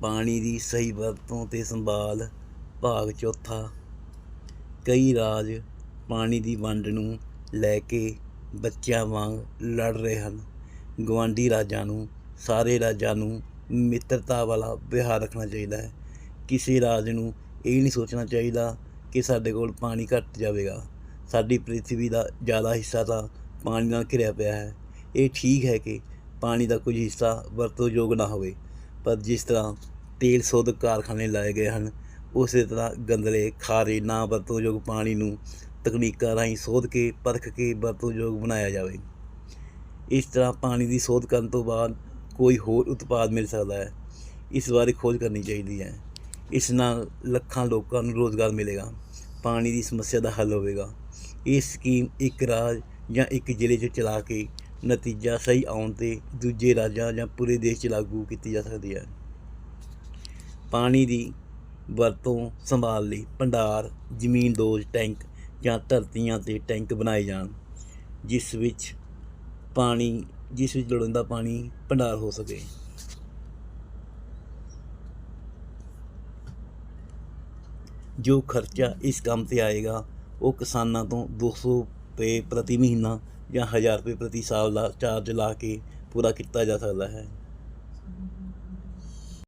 ਪਾਣੀ ਦੀ ਸਹੀ ਵਰਤੋਂ ਤੇ ਸੰਭਾਲ, ਭਾਗ ਚੌਥਾ। ਕਈ ਰਾਜ ਪਾਣੀ ਦੀ ਵੰਡ ਨੂੰ ਲੈ ਕੇ ਬੱਚਿਆਂ ਵਾਂਗ ਲੜ ਰਹੇ ਹਨ। ਗਵਾਂਢੀ ਰਾਜਾਂ ਨੂੰ, ਸਾਰੇ ਰਾਜਾਂ ਨੂੰ ਮਿੱਤਰਤਾ ਵਾਲਾ ਵਿਹਾਰ ਰੱਖਣਾ ਚਾਹੀਦਾ ਹੈ। ਕਿਸੇ ਰਾਜ ਨੂੰ ਇਹ ਨਹੀਂ ਸੋਚਣਾ ਚਾਹੀਦਾ ਕਿ ਸਾਡੇ ਕੋਲ ਪਾਣੀ ਘੱਟ ਜਾਵੇਗਾ। ਸਾਡੀ ਪ੍ਰਿਥਵੀ ਦਾ ਜ਼ਿਆਦਾ ਹਿੱਸਾ ਤਾਂ ਪਾਣੀ ਨਾਲ ਘਿਰਿਆ ਪਿਆ ਹੈ। ਇਹ ਠੀਕ ਹੈ ਕਿ ਪਾਣੀ ਦਾ ਕੁਝ ਹਿੱਸਾ ਵਰਤੋਂ ਯੋਗ ਨਾ ਹੋਵੇ। ਪਰ ਜਿਸ ਤਰ੍ਹਾਂ ਤੇਲ ਸੋਧ ਕਾਰਖਾਨੇ ਲਾਏ ਗਏ ਹਨ, ਉਸੇ ਤਰ੍ਹਾਂ ਗੰਦਲੇ, ਖਾਰੇ ਨਾ ਵਰਤੋਂਯੋਗ ਪਾਣੀ ਨੂੰ ਤਕਨੀਕਾਂ ਰਾਹੀਂ ਸੋਧ ਕੇ, ਪਰਖ ਕੇ ਵਰਤੋਂਯੋਗ ਬਣਾਇਆ ਜਾਵੇ। ਇਸ ਤਰ੍ਹਾਂ ਪਾਣੀ ਦੀ ਸੋਧ ਕਰਨ ਤੋਂ ਬਾਅਦ ਕੋਈ ਹੋਰ ਉਤਪਾਦ ਮਿਲ ਸਕਦਾ ਹੈ। ਇਸ ਬਾਰੇ ਖੋਜ ਕਰਨੀ ਚਾਹੀਦੀ ਹੈ। ਇਸ ਨਾਲ ਲੱਖਾਂ ਲੋਕਾਂ ਨੂੰ ਰੋਜ਼ਗਾਰ ਮਿਲੇਗਾ। ਪਾਣੀ ਦੀ ਸਮੱਸਿਆ ਦਾ ਹੱਲ ਹੋਵੇਗਾ। ਇਹ ਸਕੀਮ ਇੱਕ ਰਾਜ ਜਾਂ ਇੱਕ ਜ਼ਿਲ੍ਹੇ 'ਚ ਚਲਾ ਕੇ ਨਤੀਜਾ ਸਹੀ ਆਉਣ ਤੇ ਦੂਜੇ ਰਾਜਾਂ ਜਾਂ ਪੂਰੇ ਦੇਸ਼ 'ਚ ਲਾਗੂ ਕੀਤੀ ਜਾ ਸਕਦੀ ਹੈ। ਪਾਣੀ ਦੀ ਵਰਤੋਂ ਸੰਭਾਲ ਲਈ ਭੰਡਾਰ, ਜ਼ਮੀਨ ਦੋਜ਼ ਟੈਂਕ ਜਾਂ ਧਰਤੀਆਂ ਤੇ ਟੈਂਕ ਬਣਾਏ ਜਾਣ, ਜਿਸ ਵਿੱਚ ਪਾਣੀ, ਜਿਸ ਵਿੱਚ ਲੋੜੀਂਦਾ ਪਾਣੀ ਭੰਡਾਰ ਹੋ ਸਕੇ। ਜੋ ਖਰਚਾ ਇਸ ਕੰਮ ਤੇ ਆਏਗਾ, ਉਹ ਕਿਸਾਨਾਂ ਤੋਂ 200 ਰੁਪਏ ਪ੍ਰਤੀ ਮਹੀਨਾ ਜਾਂ ਹਜ਼ਾਰ ਰੁਪਏ ਪ੍ਰਤੀ ਸਾਲ ਦਾ ਚਾਰਜ ਲਾ ਕੇ ਪੂਰਾ ਕੀਤਾ ਜਾ ਸਕਦਾ ਹੈ।